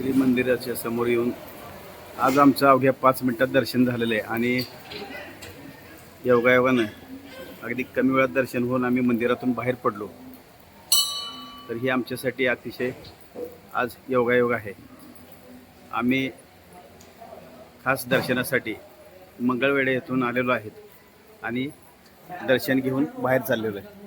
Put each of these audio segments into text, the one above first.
श्री मंदिराच्या समोर येऊन आज आमचं अवघ्या पाच मिनटात दर्शन झालेलं आहे आणि योगायोगानं अगदी कमी वेळात दर्शन होऊन आम्ही मंदिरातून बाहेर पडलो. तर ही आमच्यासाठी अतिशय आज योगायोग आहे. आम्ही खास दर्शनासाठी मंगळवेढे येथून आलेलो आहेत आणि दर्शन घेऊन बाहेर चाललेलो आहे.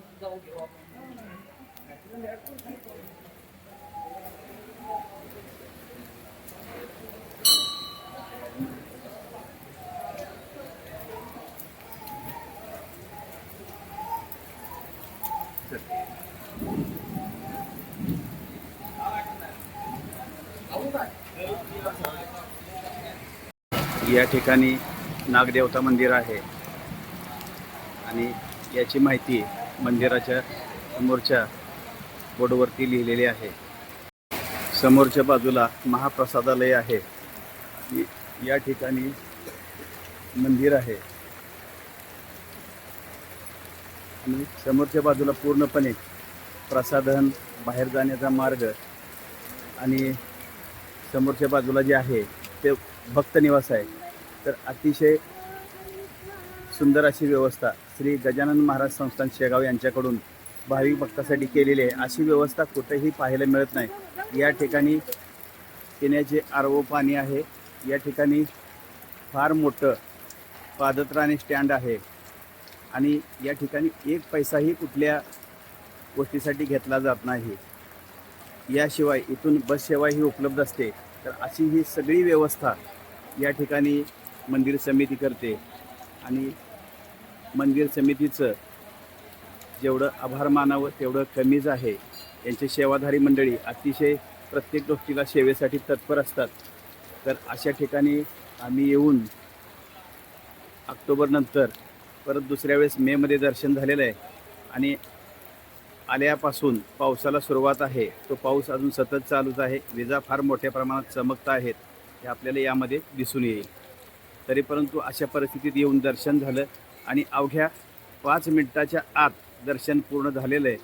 या ठिकाणी नागदेवता मंदिर आहे. आणि याची माहिती मंदिराच्या समोरच्या बोर्डवरती लिहिलेली आहे. समोरच्या बाजूला महाप्रसादालय आहे. या ठिकाणी मंदिर आहे. आणि समोरच्या बाजूला पूर्णपणे प्रसाधन बाहेर जाण्याचा मार्ग आणि समोरच्या बाजूला जे आहे ते भक्त निवास आहे. तर अतिशय सुंदर अशी व्यवस्था श्री गजानन महाराज संस्थान शेगाव यांच्याकडून भाविक भक्तासाठी केलेली आहे. अशी व्यवस्था कुठेही पाहायला मिळत नाही. या ठिकाणी पिण्याचे आरओ पाणी आहे. या ठिकाणी फार मोठं पादत्राणी स्टँड आहे. आणि या ठिकाणी एक पैसाही कुठल्या गोष्टीसाठी घेतला जात नाही. याशिवाय इथून बस सेवाही उपलब्ध असते. तर अशी ही सगळी व्यवस्था या ठिकाणी मंदिर समिती करते. आणि मंदिर समितीचं जेवढं आभार मानावं तेवढं कमीच आहे. यांची सेवाधारी मंडळी अतिशय प्रत्येक गोष्टीला सेवेसाठी तत्पर असतात. तर अशा ठिकाणी आम्ही येऊन ऑक्टोबरनंतर परत दुसऱ्या वेळेस मेमध्ये दर्शन झालेलं आहे. आणि आल्यापासून पावसाला सुरुवात आहे. तो पाऊस अजून सतत चालूच आहे. विजा फार मोठ्या प्रमाणात चमकता आहेत. हे आपल्याला यामध्ये दिसून येईल. तरी परंतु अशा परिस्थितीत येऊन दर्शन झालं आणि अवघ्या पाच मिनटाच्या आत दर्शन पूर्ण झालेलं आहे.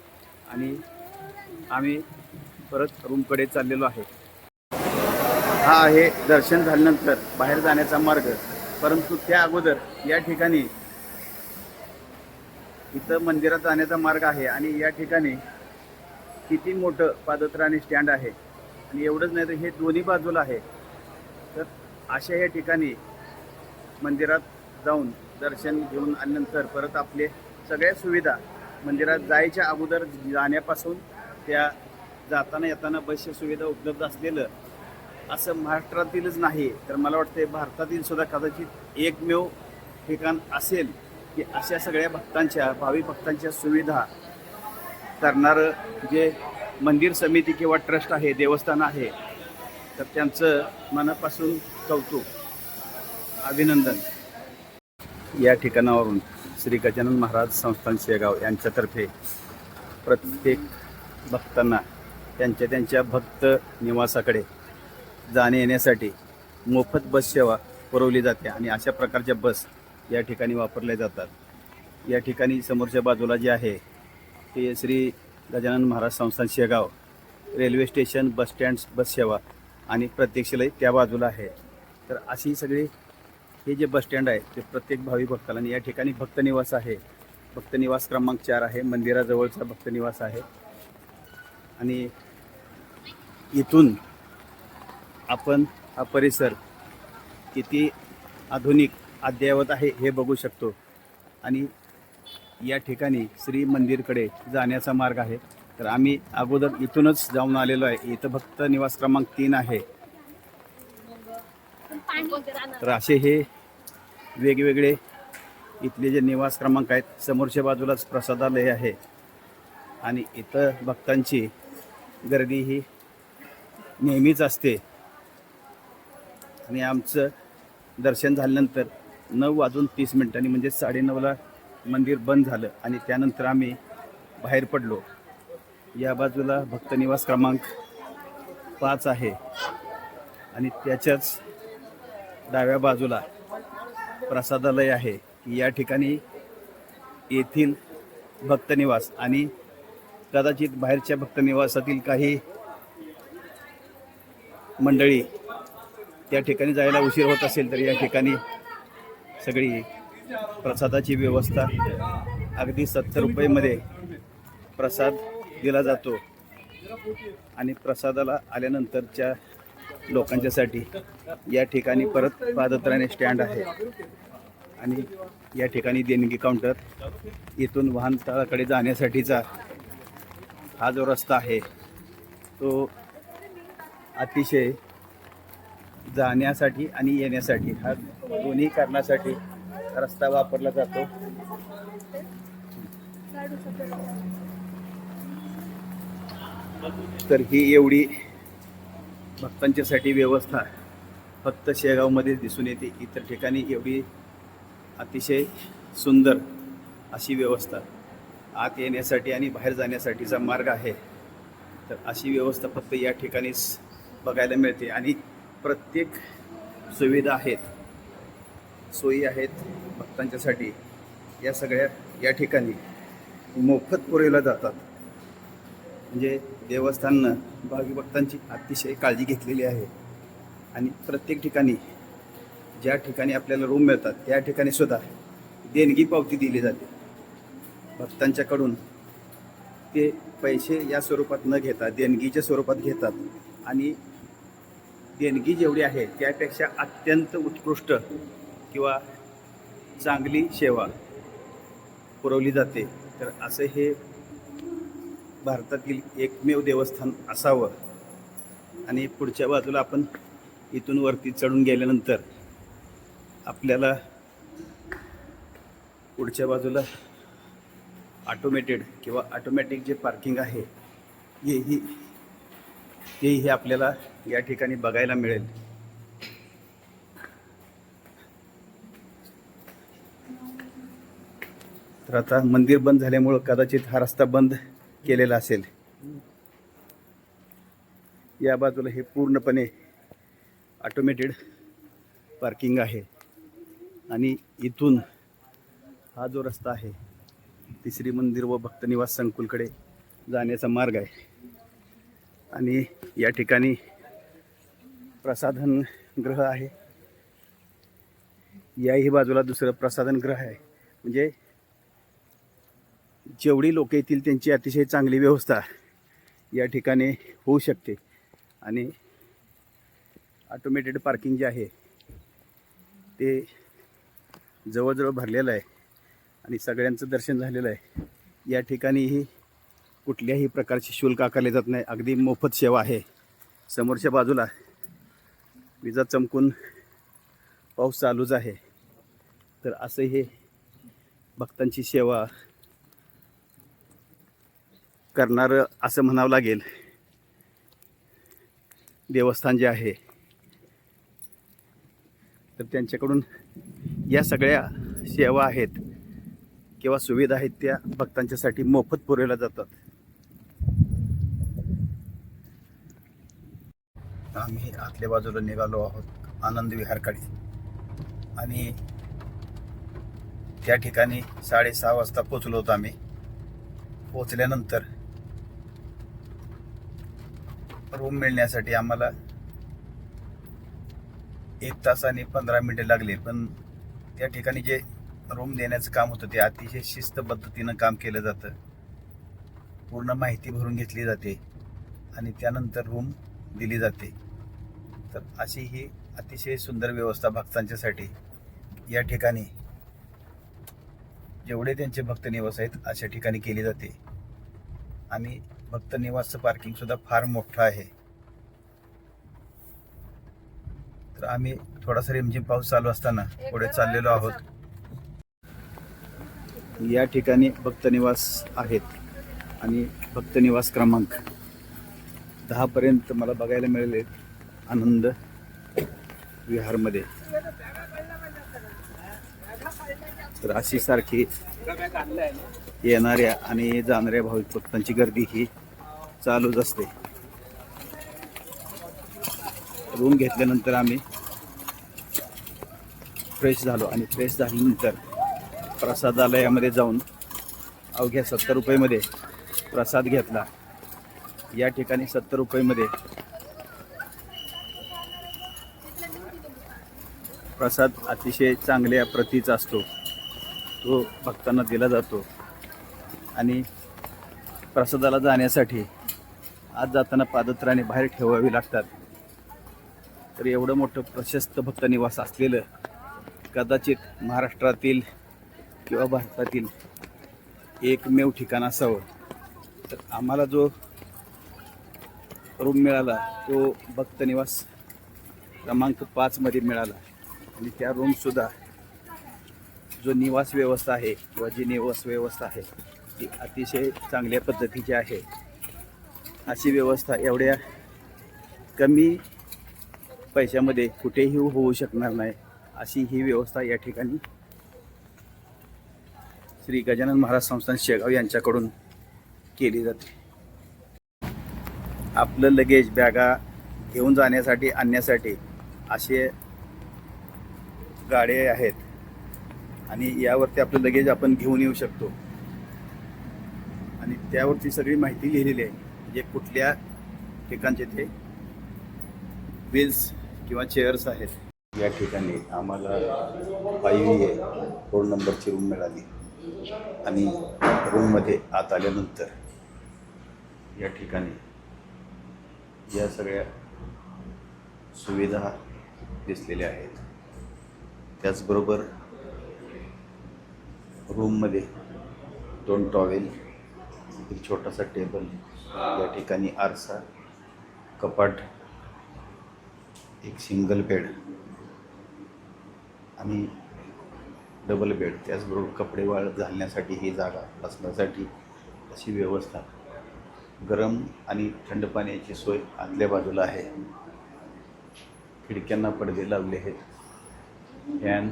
आणि आम्ही परत रूमकडे चाललेलो आहे. हा आहे दर्शन झाल्यानंतर बाहेर जाण्याचा मार्ग. परंतु त्या अगोदर या ठिकाणी इथं मंदिरात जाण्याचा मार्ग आहे आणि या ठिकाणी किती मोठं पादत्राणी स्टँड आहे. आणि एवढंच नाही तर हे दोन्ही बाजूला आहे. तर अशा या ठिकाणी मंदिरात जाऊन दर्शन घेऊन आल्यानंतर परत आपले सगळ्या सुविधा मंदिरात जायच्या अगोदर जाण्यापासून त्या जाताना येताना बसच्या सुविधा उपलब्ध असलेलं असं महाराष्ट्रातीलच नाही. तर मला वाटते भारतातील सुद्धा कदाचित एकमेव ठिकाण असेल की अशा सगळ्या भक्तांच्या भावी भक्तांच्या सुविधा करणारं जे मंदिर समिती किंवा ट्रस्ट आहे देवस्थान आहे तर त्यांचं मनापासून कौतुक. अभिनंदन. या ठिकाणावरून श्री गजानन महाराज संस्थान शेगाव यांच्यातर्फे प्रत्येक भक्तांना त्यांच्या त्यांच्या भक्त निवासाकडे जाणे येण्यासाठी मोफत बस सेवा पुरवली जाते आणि अशा प्रकारच्या बस या ठिकाणी वापरल्या जातात. या ठिकाणी समोरच्या बाजूला जे आहे ते Shri Gajanan Maharaj Sansthan Shegaon railway station bus stand bus सेवा आणि प्रत्यक्षलय त्या बाजूला आहे. तर अशी सगळी हे जे बस स्टँड आहे ते प्रत्येक भावी भक्ताला आणि या ठिकाणी भक्तनिवास आहे. भक्तनिवास क्रमांक चार आहे मंदिराजवळचा भक्तनिवास आहे. आणि इथून आपण हा परिसर किती आधुनिक अद्ययावत आहे हे बघू शकतो. आणि या ठिकाणी श्री मंदिरकडे जाण्याचा मार्ग आहे. तर आम्ही अगोदर इथूनच जाऊन आलेलो आहे. इथं भक्त निवास क्रमांक तीन आहे. तर असे हे वेगवेगळे इथले जे निवास क्रमांक आहेत समोरच्या बाजूलाच प्रसादालय आहे. आणि इथं भक्तांची गर्दी ही नेहमीच असते. आणि आमचं दर्शन झाल्यानंतर नऊ वाजून तीस मिनिटांनी म्हणजे साडेनऊला मंदिर बंद झालं आणि त्यानंतर आम्ही बाहेर पडलो. या बाजूला भक्तनिवास क्रमांक पाच आहे. आणि त्याच्याच डाव्या बाजूला प्रसादालय आहे या ठिकाणी येथील भक्तनिवास आणि कदाचित बाहेरच्या भक्तनिवासातील काही मंडळी त्या ठिकाणी जायला उशीर होत असेल तर या ठिकाणी सगळी प्रसादाची व्यवस्था अगदी सत्तर रुपयेमध्ये प्रसाद दिला जातो. आणि प्रसादाला आल्यानंतरच्या लोकांच्यासाठी या ठिकाणी परत पादत्राणे स्टँड आहे. आणि या ठिकाणी देणगी काउंटर इथून वाहनतळाकडे जाण्यासाठीचा हा जो रस्ता आहे तो अतिशय जाण्यासाठी आणि येण्यासाठी हा दोन्ही कारणासाठी रस्ता वापरला जातो. तर ही एवढी भक्तांच्यासाठी व्यवस्था फक्त शेगावमध्ये दिसून येते इतर ठिकाणी एवढी अतिशय सुंदर अशी व्यवस्था. आत येण्यासाठी आणि बाहेर जाण्यासाठीचा मार्ग आहे. तर अशी व्यवस्था फक्त या ठिकाणीच बघायला मिळते. आणि प्रत्येक सुविधा आहेत सोयी आहेत भक्तांच्यासाठी. या सगळ्या या ठिकाणी मोफत पुरवल्या जातात. म्हणजे देवस्थाननं भावी भक्तांची अतिशय काळजी घेतलेली आहे. आणि प्रत्येक ठिकाणी ज्या ठिकाणी आपल्याला रूम मिळतात त्या ठिकाणी सुद्धा देणगी पावती दिली जाते. भक्तांच्याकडून ते पैसे या स्वरूपात न घेता देणगीच्या स्वरूपात घेतात. आणि देणगी जेवढी आहे त्यापेक्षा अत्यंत उत्कृष्ट किंवा चांगली सेवा पुरवली जाते. तर असं हे भारतातील एकमेव देवस्थान असावं. आणि पुढच्या बाजूला आपण इथून वरती चढून गेल्यानंतर आपल्याला पुढच्या बाजूला ऑटोमेटेड किंवा ऑटोमॅटिक जे पार्किंग आहे हेही तेही आपल्याला या ठिकाणी बघायला मिळेल. तर आता मंदिर बंद झाल्यामुळं कदाचित हा रस्ता बंद केलेला असेल. या बाजूला हे पूर्णपणे ऑटोमेटेड पार्किंग आहे. आणि इथून हा जो रस्ता आहे तिसरी मंदिर व भक्तनिवास संकुलकडे जाण्याचा मार्ग आहे. आणि या ठिकाणी प्रसाधन ग्रह आहे. याही बाजूला दुसरं प्रसाधन ग्रह आहे. म्हणजे जेवढी लोक येतील त्यांची अतिशय चांगली व्यवस्था या ठिकाणी होऊ शकते. आणि ऑटोमेटेड पार्किंग जे आहे ते जवळजवळ भरलेलं आहे आणि सगळ्यांचं दर्शन झालेलं आहे. या ठिकाणीही कुठल्याही प्रकारचे शुल्क आकारले जात नाही. अगदी मोफत सेवा आहे. समोरच्या बाजूला विजा चमकून पाऊस चालूच आहे. तर असं हे भक्तांची सेवा करणारं असं म्हणावं लागेल. देवस्थान जे आहे तर त्यांच्याकडून या सगळ्या सेवा आहेत किंवा सुविधा आहेत त्या भक्तांच्यासाठी मोफत पुरवल्या जातात. आम्ही आतल्या बाजूला निघालो आहोत आनंद विहारकडे. आणि त्या ठिकाणी साडेसहा वाजता पोचलो होतो आम्ही. पोचल्यानंतर रूम मिळण्यासाठी आम्हाला एक तास आणि पंधरा मिनिटे लागले. पण त्या ठिकाणी जे रूम देण्याचं काम होतं ते अतिशय शिस्त पद्धतीनं काम केलं जातं. पूर्ण माहिती भरून घेतली जाते आणि त्यानंतर रूम दिली जाते. तर अशी ही अतिशय सुंदर व्यवस्था भक्तांच्यासाठी या ठिकाणी जेवढे त्यांचे भक्त निवास आहेत अशा ठिकाणी केली जाते. आणि भक्त निवासचं पार्किंग सुद्धा फार मोठं आहे. तर आम्ही थोडासा रिमझिम पाऊस चालू असताना पुढे चाललेलो आहोत. या ठिकाणी भक्त निवास आहेत आणि भक्त निवास क्रमांक दहा पर्यंत मला बघायला मिळाले आनंद विहारमध्ये. तर अशी सारखी येणाऱ्या आणि जाणाऱ्या भाविक भक्तांची गर्दी ही चालूच असते. रूम घेतल्यानंतर आम्ही फ्रेश झालो आणि फ्रेश झाल्यानंतर प्रसादालयामध्ये जाऊन अवघ्या सत्तर रुपयेमध्ये प्रसाद घेतला. या ठिकाणी सत्तर रुपयेमध्ये प्रसाद अतिशय चांगल्या प्रतीचा असतो. तो भक्तांना दिला जातो. आणि प्रसादाला जाण्यासाठी आज जाताना पादत्राने बाहेर ठेवावी लागतात. तर एवढं मोठं प्रशस्त भक्त निवास असलेलं कदाचित महाराष्ट्रातील किंवा भारतातील एकमेव ठिकाण असावं. तर आम्हाला जो रूम मिळाला तो भक्त निवास क्रमांक पाचमध्ये मिळाला. आणि त्या रूमसुद्धा जो निवास व्यवस्था आहे किंवा जी निवास व्यवस्था आहे ती अतिशय चांगल्या पद्धतीची आहे. अशी व्यवस्था एवढ्या कमी पैशामध्ये कुठेही होऊ शकणार नाही. अशी ही व्यवस्था या ठिकाणी श्री गजानन महाराज संस्थान शेगाव यांच्याकडून केली जाते. आपलं लगेज बॅगा घेऊन जाण्यासाठी आणण्यासाठी असे गाड्या आहेत. आणि यावरती आपलं लगेज आपण घेऊन येऊ शकतो. त्यावरची सगळी माहिती लिहिलेली आहे. म्हणजे कुठल्या ठिकाणचे ते व्हील्स किंवा चेअर्स आहेत. या ठिकाणी आम्हाला फाईव्ह ए रोड नंबरची रूम मिळाली. आणि रूममध्ये आत आल्यानंतर या ठिकाणी या सगळ्या सुविधा दिसलेल्या आहेत. त्याचबरोबर रूममध्ये दोन टॉवेल एक छोटासा टेबल या ठिकाणी आरसा कपाट एक सिंगल बेड आणि डबल बेड. त्याचबरोबर कपडे वाळ घालण्यासाठी ही जागा बसण्यासाठी अशी व्यवस्था. गरम आणि थंड पाण्याची सोय आतल्या बाजूला आहे. खिडक्यांना पडदे लावले आहेत. फॅन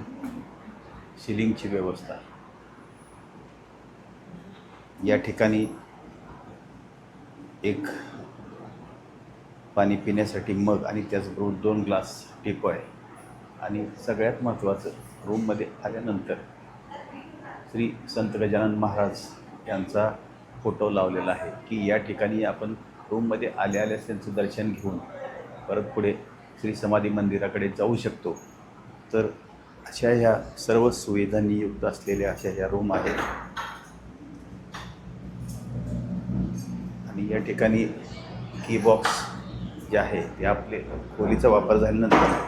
सिलिंगची व्यवस्था. या ठिकाणी एक पाणी पिण्यासाठी मग आणि त्याचबरोबर दोन ग्लास टिपळ आणि सगळ्यात महत्त्वाचं रूममध्ये आल्यानंतर श्री संत गजानन महाराज यांचा फोटो लावलेला आहे की या ठिकाणी आपण रूममध्ये आल्या आल्यास त्यांचं दर्शन घेऊन परत पुढे श्री समाधी मंदिराकडे जाऊ शकतो. तर अशा ह्या सर्व सुविधांनी युक्त असलेल्या अशा ह्या रूम आहेत. या ठिकाणी कीबॉक्स जे आहे ते आपले खोलीचा वापर झाल्यानंतर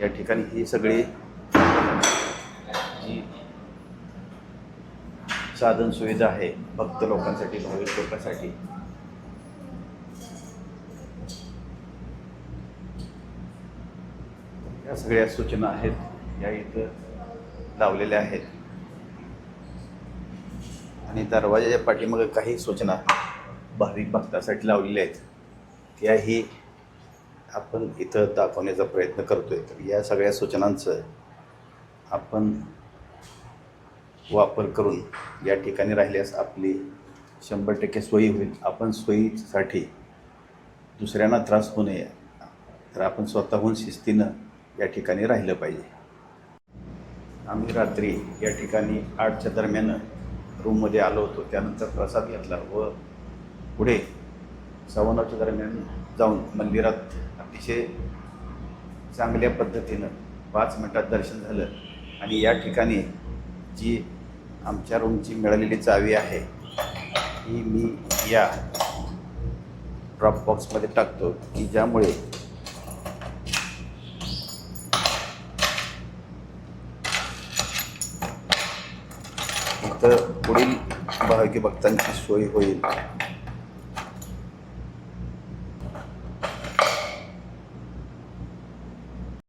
या ठिकाणी ही सगळी जी साधन सुविधा आहे भक्त लोकांसाठी भाविक लोकांसाठी या सगळ्या सूचना आहेत या इथं लावलेल्या आहेत. आणि दरवाजाच्या पाठीमागे काही सूचना भाविक भक्तासाठी लावलेल्या आहेत. त्याही आपण इथं दाखवण्याचा प्रयत्न करतो आहे तर या सगळ्या सूचनांचं आपण वापर करून या ठिकाणी राहिल्यास आपली शंभर टक्के सोयी होईल. आपण सोयीसाठी दुसऱ्यांना त्रास होऊ नये. तर आपण स्वतःहून शिस्तीनं या ठिकाणी राहिलं पाहिजे. आम्ही रात्री या ठिकाणी आठच्या दरम्यान रूममध्ये आलो होतो. त्यानंतर प्रसाद घेतला व पुढे सव्वा दरम्यान जाऊन मंदिरात अतिशय चांगल्या पद्धतीनं पाच मिनटात दर्शन झालं. आणि या ठिकाणी जी आमच्या रूमची मिळालेली चावी आहे ही मी या ड्रॉप बॉक्समध्ये टाकतो की ज्यामुळे फक्त पुढील भाग्यभक्तांची भक्तांची सोय होईल.